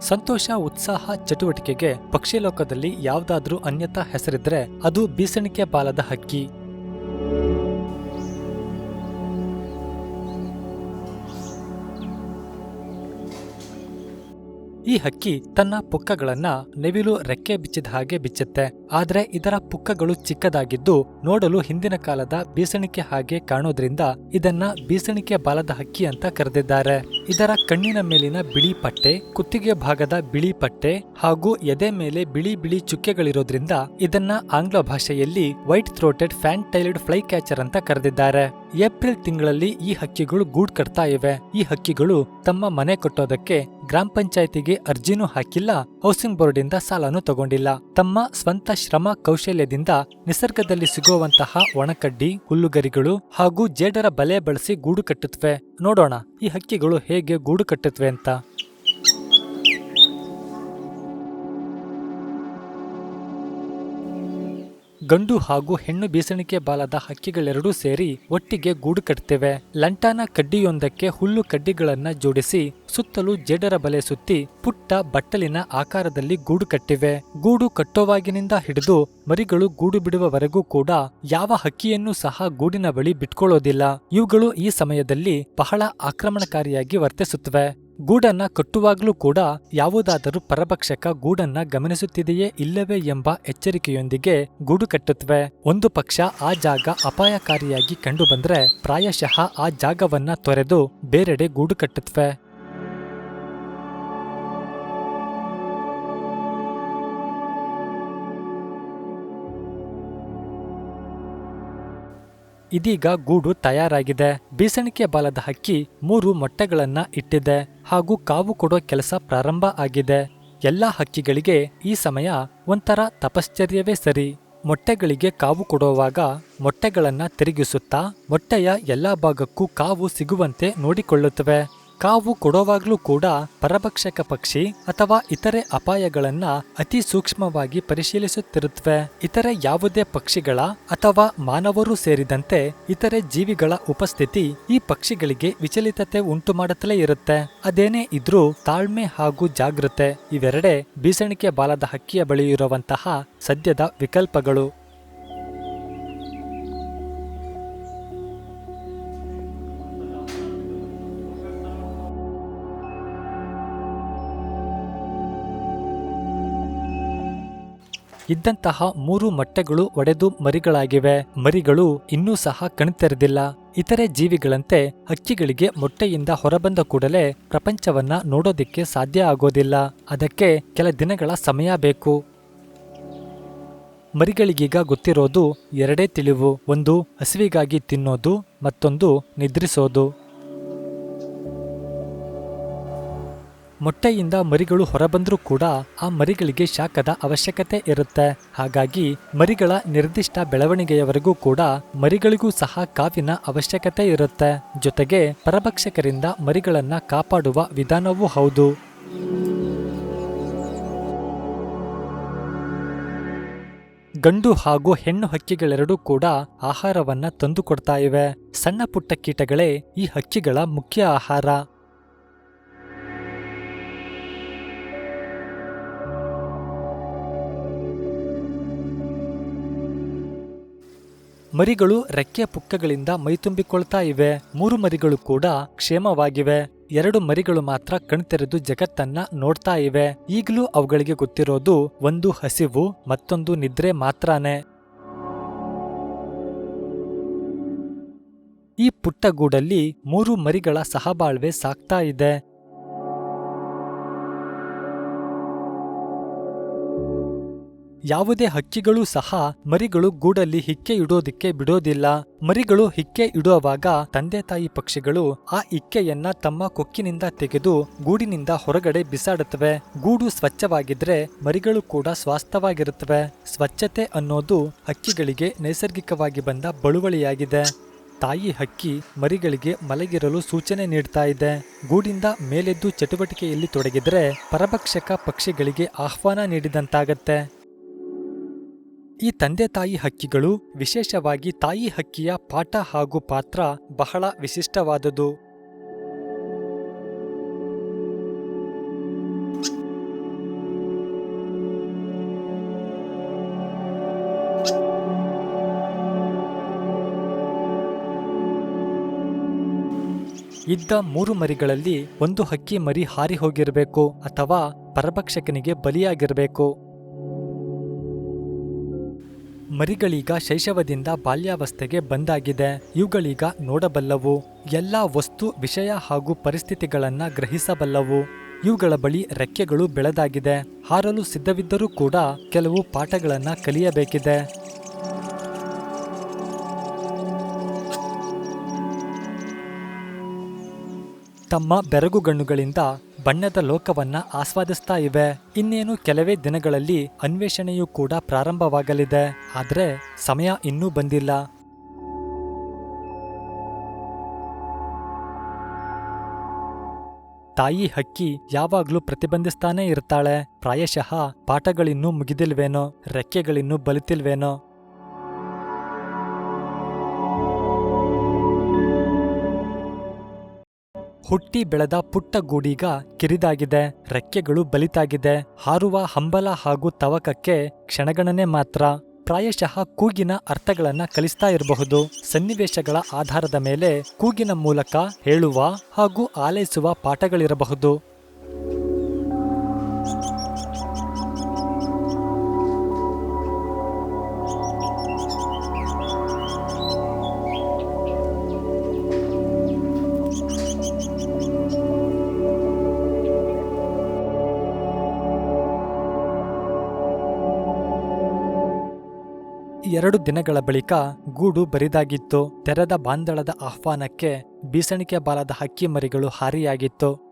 ಸಂತೋಷ ಉತ್ಸಾಹ ಚಟುವಟಿಕೆಗೆ ಪಕ್ಷಿಲೋಕದಲ್ಲಿ ಯಾವುದಾದ್ರೂ ಅನ್ಯತಾ ಹೆಸರಿದ್ರೆ ಅದು ಬೀಸಣಿಕೆ ಬಾಲದ ಹಕ್ಕಿ. ಈ ಹಕ್ಕಿ ತನ್ನ ಪುಕ್ಕಗಳನ್ನ ನೆವಿಲು ರೆಕ್ಕೆ ಬಿಚ್ಚಿದ ಹಾಗೆ ಬಿಚ್ಚುತ್ತೆ. ಆದ್ರೆ ಇದರ ಪುಕ್ಕಗಳು ಚಿಕ್ಕದಾಗಿದ್ದು ನೋಡಲು ಹಿಂದಿನ ಕಾಲದ ಬೀಸಣಿಕೆ ಹಾಗೆ ಕಾಣೋದ್ರಿಂದ ಇದನ್ನ ಬೀಸಣಿಕೆ ಬಾಲದ ಹಕ್ಕಿ ಅಂತ ಕರೆದಿದ್ದಾರೆ. ಇದರ ಕಣ್ಣಿನ ಮೇಲಿನ ಬಿಳಿ ಪಟ್ಟೆ, ಕುತ್ತಿಗೆ ಭಾಗದ ಬಿಳಿ ಪಟ್ಟೆ ಹಾಗೂ ಎದೆ ಮೇಲೆ ಬಿಳಿ ಬಿಳಿ ಚುಕ್ಕೆಗಳಿರೋದ್ರಿಂದ ಇದನ್ನ ಆಂಗ್ಲ ಭಾಷೆಯಲ್ಲಿ white throated fan tailed flycatcher ಅಂತ ಕರೆದಿದ್ದಾರೆ. ಏಪ್ರಿಲ್ ತಿಂಗಳಲ್ಲಿ ಈ ಹಕ್ಕಿಗಳು ಗೂಡ್ ಕಟ್ತಾ ಇವೆ. ಈ ಹಕ್ಕಿಗಳು ತಮ್ಮ ಮನೆ ಕಟ್ಟೋದಕ್ಕೆ ಗ್ರಾಮ ಪಂಚಾಯತಿಗೆ ಅರ್ಜಿನೂ ಹಾಕಿಲ್ಲ ಹೌಸಿಂಗ್ ಬೋರ್ಡ್ ಇಂದ ಸಾಲನೂ ತಗೊಂಡಿಲ್ಲ. ತಮ್ಮ ಸ್ವಂತ ಶ್ರಮ ಕೌಶಲ್ಯದಿಂದ ನಿಸರ್ಗದಲ್ಲಿ ಸಿಗುವಂತಹ ಒಣಕಡ್ಡಿ, ಹುಲ್ಲುಗರಿಗಳು ಹಾಗೂ ಜೇಡರ ಬಲೆ ಬಳಸಿ ಗೂಡು ಕಟ್ಟುತ್ತವೆ ನೋಡೋಣ, ಈ ಹಕ್ಕಿಗಳು ಹೇಗೆ ಗೂಡು ಕಟ್ಟುತ್ತವೆ ಅಂತ. ಗಂಡು ಹಾಗೂ ಹೆಣ್ಣು ಬೀಸಣಿಕೆ ಬಾಲದ ಹಕ್ಕಿಗಳೆರಡೂ ಸೇರಿ ಒಟ್ಟಿಗೆ ಗೂಡು ಕಟ್ತೇವೆ. ಲಂಟಾನ ಕಡ್ಡಿಯೊಂದಕ್ಕೆ ಹುಲ್ಲು ಕಡ್ಡಿಗಳನ್ನ ಜೋಡಿಸಿ ಸುತ್ತಲೂ ಜೇಡರ ಬಲೆ ಸುತ್ತಿ ಪುಟ್ಟ ಬಟ್ಟಲಿನ ಆಕಾರದಲ್ಲಿ ಗೂಡು ಕಟ್ಟಿವೆ. ಗೂಡು ಕಟ್ಟೋವಾಗಿನಿಂದ ಹಿಡಿದು ಮರಿಗಳು ಗೂಡು ಬಿಡುವವರೆಗೂ ಕೂಡ ಯಾವ ಹಕ್ಕಿಯನ್ನೂ ಸಹ ಗೂಡಿನ ಬಳಿ ಬಿಟ್ಕೊಳ್ಳೋದಿಲ್ಲ. ಇವುಗಳು ಈ ಸಮಯದಲ್ಲಿ ಬಹಳ ಆಕ್ರಮಣಕಾರಿಯಾಗಿ ವರ್ತಿಸುತ್ತವೆ. ಗೂಡನ್ನ ಕಟ್ಟುವಾಗಲೂ ಕೂಡ ಯಾವುದಾದರೂ ಪರಭಕ್ಷಕ ಗೂಡನ್ನ ಗಮನಿಸುತ್ತಿದೆಯೇ ಇಲ್ಲವೇ ಎಂಬ ಎಚ್ಚರಿಕೆಯೊಂದಿಗೆ ಗೂಡು ಕಟ್ಟುತ್ತವೆ ಒಂದು ಪಕ್ಷ ಆ ಜಾಗ ಅಪಾಯಕಾರಿಯಾಗಿ ಕಂಡುಬಂದ್ರೆ ಪ್ರಾಯಶಃ ಆ ಜಾಗವನ್ನ ತೊರೆದು ಬೇರೆಡೆ ಗೂಡು ಕಟ್ಟುತ್ತವೆ ಇದೀಗ ಗೂಡು ತಯಾರಾಗಿದೆ. ಬೀಸಣಿಕೆ ಬಾಲದ ಹಕ್ಕಿ ಮೂರು ಮೊಟ್ಟೆಗಳನ್ನ ಇಟ್ಟಿದೆ ಹಾಗೂ ಕಾವು ಕೊಡೋ ಕೆಲಸ ಪ್ರಾರಂಭ ಆಗಿದೆ. ಎಲ್ಲಾ ಹಕ್ಕಿಗಳಿಗೆ ಈ ಸಮಯ ಒಂಥರ ತಪಶ್ಚರ್ಯವೇ ಸರಿ. ಮೊಟ್ಟೆಗಳಿಗೆ ಕಾವು ಕೊಡುವಾಗ ಮೊಟ್ಟೆಗಳನ್ನ ತಿರುಗಿಸುತ್ತಾ ಮೊಟ್ಟೆಯ ಎಲ್ಲಾ ಭಾಗಕ್ಕೂ ಕಾವು ಸಿಗುವಂತೆ ನೋಡಿಕೊಳ್ಳುತ್ತವೆ. ಕಾವು ಕೊಡೋವಾಗ್ಲೂ ಕೂಡ ಪರಭಕ್ಷಕ ಪಕ್ಷಿ ಅಥವಾ ಇತರೆ ಅಪಾಯಗಳನ್ನ ಅತಿ ಸೂಕ್ಷ್ಮವಾಗಿ ಪರಿಶೀಲಿಸುತ್ತಿರುತ್ತವೆ ಇತರೆ ಯಾವುದೇ ಪಕ್ಷಿಗಳ ಅಥವಾ ಮಾನವರು ಸೇರಿದಂತೆ ಇತರೆ ಜೀವಿಗಳ ಉಪಸ್ಥಿತಿ ಈ ಪಕ್ಷಿಗಳಿಗೆ ವಿಚಲಿತತೆ ಉಂಟು ಮಾಡುತ್ತಲೇ ಇರುತ್ತೆ. ಅದೇನೇ ಇದ್ರೂ ತಾಳ್ಮೆ ಹಾಗೂ ಜಾಗೃತೆ ಇವೆರಡೇ ಬೀಸಣಿಕೆ ಬಾಲದ ಹಕ್ಕಿಯ ಬಳಿ ಇರುವಂತಹ ಸದ್ಯದ ವಿಕಲ್ಪಗಳು. ಇದ್ದಂತಹ ಮೂರು ಮೊಟ್ಟೆಗಳು ಒಡೆದು ಮರಿಗಳಾಗಿವೆ. ಮರಿಗಳು ಇನ್ನೂ ಸಹ ಕಣ್ತೆರೆದಿಲ್ಲ. ಇತರೆ ಜೀವಿಗಳಂತೆ ಹಕ್ಕಿಗಳಿಗೆ ಮೊಟ್ಟೆಯಿಂದ ಹೊರಬಂದ ಕೂಡಲೇ ಪ್ರಪಂಚವನ್ನ ನೋಡೋದಿಕ್ಕೆ ಸಾಧ್ಯ ಆಗೋದಿಲ್ಲ. ಅದಕ್ಕೆ ಕೆಲ ದಿನಗಳ ಸಮಯ ಬೇಕು. ಮರಿಗಳಿಗೀಗ ಗೊತ್ತಿರೋದು ಎರಡೇ ತಿಳಿವು. ಒಂದು ಹಸಿವಿಗಾಗಿ ತಿನ್ನೋದು, ಮತ್ತೊಂದು ನಿದ್ರಿಸೋದು. ಮೊಟ್ಟೆಯಿಂದ ಮರಿಗಳು ಹೊರಬಂದರೂ ಕೂಡ ಆ ಮರಿಗಳಿಗೆ ಶಾಖದ ಅವಶ್ಯಕತೆ ಇರುತ್ತೆ. ಹಾಗಾಗಿ ಮರಿಗಳ ನಿರ್ದಿಷ್ಟ ಬೆಳವಣಿಗೆಯವರೆಗೂ ಕೂಡ ಮರಿಗಳಿಗೂ ಸಹ ಕಾವಿನ ಅವಶ್ಯಕತೆ ಇರುತ್ತೆ. ಜೊತೆಗೆ ಪರಭಕ್ಷಕರಿಂದ ಮರಿಗಳನ್ನ ಕಾಪಾಡುವ ವಿಧಾನವೂ ಹೌದು. ಗಂಡು ಹಾಗೂ ಹೆಣ್ಣು ಹಕ್ಕಿಗಳೆರಡೂ ಕೂಡ ಆಹಾರವನ್ನ ತಂದುಕೊಡ್ತಾ ಇವೆ. ಸಣ್ಣ ಪುಟ್ಟ ಕೀಟಗಳೇ ಈ ಹಕ್ಕಿಗಳ ಮುಖ್ಯ ಆಹಾರ. ಮರಿಗಳು ರೆಕ್ಕೆ ಪುಕ್ಕಗಳಿಂದ ಮೈತುಂಬಿಕೊಳ್ತಾ ಇವೆ. ಮೂರು ಮರಿಗಳು ಕೂಡ ಕ್ಷೇಮವಾಗಿವೆ. ಎರಡು ಮರಿಗಳು ಮಾತ್ರ ಕಣ್ತೆರೆದು ಜಗತ್ತನ್ನ ನೋಡ್ತಾ ಇವೆ. ಈಗಲೂ ಅವುಗಳಿಗೆ ಗೊತ್ತಿರೋದು ಒಂದು ಹಸಿವು, ಮತ್ತೊಂದು ನಿದ್ರೆ ಮಾತ್ರನೇ. ಈ ಪುಟ್ಟ ಗೂಡಲ್ಲಿ ಮೂರು ಮರಿಗಳ ಸಹಬಾಳ್ವೆ ಸಾಕ್ತಾ ಇದೆ. ಯಾವುದೇ ಹಕ್ಕಿಗಳು ಸಹ ಮರಿಗಳು ಗೂಡಲ್ಲಿ ಹಿಕ್ಕೆ ಇಡೋದಿಕ್ಕೆ ಬಿಡೋದಿಲ್ಲ. ಮರಿಗಳು ಹಿಕ್ಕೆ ಇಡುವಾಗ ತಂದೆ ತಾಯಿ ಪಕ್ಷಿಗಳು ಆ ಇಕ್ಕೆಯನ್ನ ತಮ್ಮ ಕೊಕ್ಕಿನಿಂದ ತೆಗೆದು ಗೂಡಿನಿಂದ ಹೊರಗಡೆ ಬಿಸಾಡುತ್ತವೆ. ಗೂಡು ಸ್ವಚ್ಛವಾಗಿದ್ರೆ ಮರಿಗಳು ಕೂಡ ಸ್ವಾಸ್ಥವಾಗಿರುತ್ತವೆ. ಸ್ವಚ್ಛತೆ ಅನ್ನೋದು ಹಕ್ಕಿಗಳಿಗೆ ನೈಸರ್ಗಿಕವಾಗಿ ಬಂದ ಬಳುವಳಿಯಾಗಿದೆ. ತಾಯಿ ಹಕ್ಕಿ ಮರಿಗಳಿಗೆ ಮಲಗಿರಲು ಸೂಚನೆ ನೀಡ್ತಾ ಇದೆ. ಗೂಡಿಂದ ಮೇಲೆದ್ದು ಚಟುವಟಿಕೆಯಲ್ಲಿ ತೊಡಗಿದ್ರೆ ಪರಭಕ್ಷಕ ಪಕ್ಷಿಗಳಿಗೆ ಆಹ್ವಾನ ನೀಡಿದಂತಾಗತ್ತೆ. ಈ ತಂದೆ ತಾಯಿ ಹಕ್ಕಿಗಳು ವಿಶೇಷವಾಗಿ ತಾಯಿ ಹಕ್ಕಿಯ ಪಾಠ ಹಾಗೂ ಪಾತ್ರ ಬಹಳ ವಿಶಿಷ್ಟವಾದುದು. ಇದ್ದ ಮೂರು ಮರಿಗಳಲ್ಲಿ ಒಂದು ಹಕ್ಕಿ ಮರಿ ಹಾರಿ ಹೋಗಿರಬೇಕು ಅಥವಾ ಪರಭಕ್ಷಕನಿಗೆ ಬಲಿಯಾಗಿರಬೇಕು. ಮರಿಗಳೀಗ ಶೈಶವದಿಂದ ಬಾಲ್ಯಾವಸ್ಥೆಗೆ ಬಂದಾಗಿದೆ. ಇವುಗಳೀಗ ನೋಡಬಲ್ಲವು. ಎಲ್ಲ ವಸ್ತು, ವಿಷಯ ಹಾಗೂ ಪರಿಸ್ಥಿತಿಗಳನ್ನು ಗ್ರಹಿಸಬಲ್ಲವು. ಇವುಗಳ ಬಳಿ ರೆಕ್ಕೆಗಳು ಬೆಳೆದಾಗಿದೆ. ಹಾರಲು ಸಿದ್ಧವಿದ್ದರೂ ಕೂಡ ಕೆಲವು ಪಾಠಗಳನ್ನು ಕಲಿಯಬೇಕಿದೆ. ತಮ್ಮ ಬೆರಗುಗಣ್ಣುಗಳಿಂದ ಬಣ್ಣದ ಲೋಕವನ್ನ ಆಸ್ವಾದಿಸ್ತಾ ಇವೆ. ಇನ್ನೇನು ಕೆಲವೇ ದಿನಗಳಲ್ಲಿ ಅನ್ವೇಷಣೆಯೂ ಕೂಡ ಪ್ರಾರಂಭವಾಗಲಿದೆ. ಆದರೆ ಸಮಯ ಇನ್ನೂ ಬಂದಿಲ್ಲ. ತಾಯಿ ಹಕ್ಕಿ ಯಾವಾಗ್ಲೂ ಪ್ರತಿಬಂಧಿಸ್ತಾನೇ ಇರ್ತಾಳೆ. ಪ್ರಾಯಶಃ ಪಾಠಗಳಿನ್ನೂ ಮುಗಿದಿಲ್ವೇನೋ, ರೆಕ್ಕೆಗಳಿನ್ನೂ ಬಲಿತಿಲ್ವೇನೋ. ಹುಟ್ಟಿ ಬೆಳೆದ ಪುಟ್ಟ ಗೂಡೀಗ ಕಿರಿದಾಗಿದೆ. ರೆಕ್ಕೆಗಳು ಬಲಿತಾಗಿದೆ. ಹಾರುವ ಹಂಬಲ ಹಾಗೂ ತವಕಕ್ಕೆ ಕ್ಷಣಗಣನೆ ಮಾತ್ರ. ಪ್ರಾಯಶಃ ಕೂಗಿನ ಅರ್ಥಗಳನ್ನ ಕಲಿಸ್ತಾ ಇರಬಹುದು. ಸನ್ನಿವೇಶಗಳ ಆಧಾರದ ಮೇಲೆ ಕೂಗಿನ ಮೂಲಕ ಹೇಳುವ ಹಾಗೂ ಆಲೈಸುವ ಪಾಠಗಳಿರಬಹುದು. ಎರಡು ದಿನಗಳ ಬಳಿಕ ಗೂಡು ಬರಿದಾಗಿತ್ತು. ತೆರೆದ ಬಾಂದಳದ ಆಹ್ವಾನಕ್ಕೆ ಬೀಸಣಿಕೆ ಬಾಲದ ಹಕ್ಕಿ ಮರಿಗಳು ಹಾರಿಯಾಗಿತ್ತು.